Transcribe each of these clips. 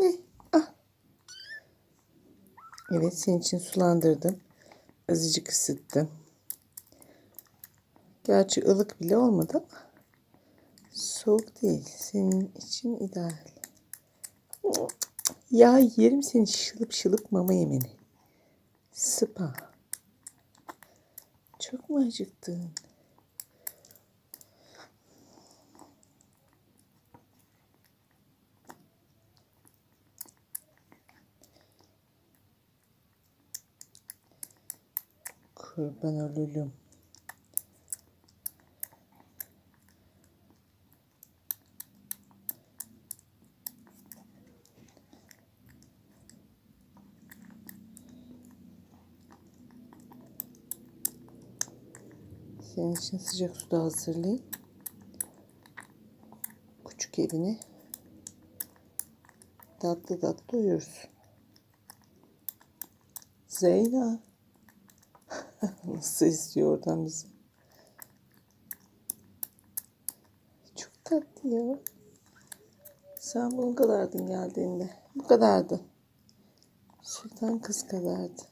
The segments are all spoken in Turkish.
Ne? Ah. Evet senin için sulandırdım. Azıcık ısıttım. Gerçi ılık bile olmadı ama soğuk değil. Senin için ideal. Ya yerim seni şılıp şılıp mama yemeni. Sıpa. Çok mu acıktın? Kurban ölülüm. Senin için sıcak su da hazırlayayım. Küçük evini tatlı tatlı uyursun. Zeyna. Nasıl istiyor oradan bizi? Çok tatlı ya. Sen bunun kadardın geldiğinde. Bu kadardı. Sultan kız kadardı.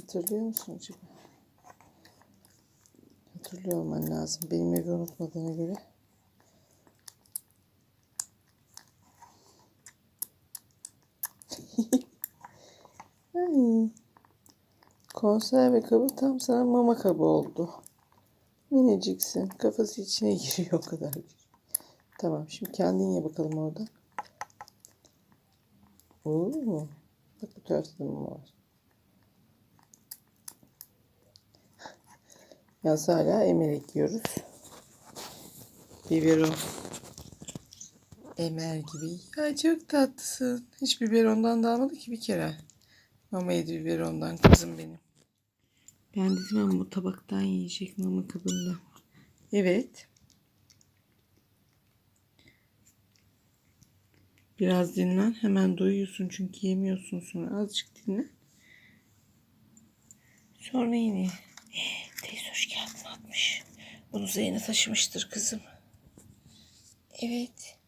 Hatırlıyor musun acaba? Hatırlıyor olman lazım. Benim evi unutmadığına göre. Ay. Konserve kabı tam sana mama kabı oldu. Miniciksin. Kafası içine giriyor o kadar. Tamam şimdi kendin ye bakalım orada. Oo. Bak bu tarafta mama var. Yaz hala emerek yiyoruz. Biberon. Emer gibi. Ya çok tatlısın. Hiç biberondan da almadı ki bir kere. Mama yedi biberondan kızım benim. Ben dedim ama bu tabaktan yiyecek mama kabında. Evet. Biraz dinlen. Hemen doyuyorsun çünkü yemiyorsun sonra. Azıcık dinlen. Sonra yine. Teyze hoş geldin atmış. Bunu Zeynep taşımıştır kızım. Evet.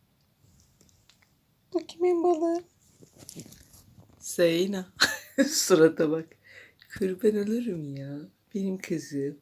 Bu kimin balığı? Zeyna. Surata bak. Kurban olurum ya. Benim kızım.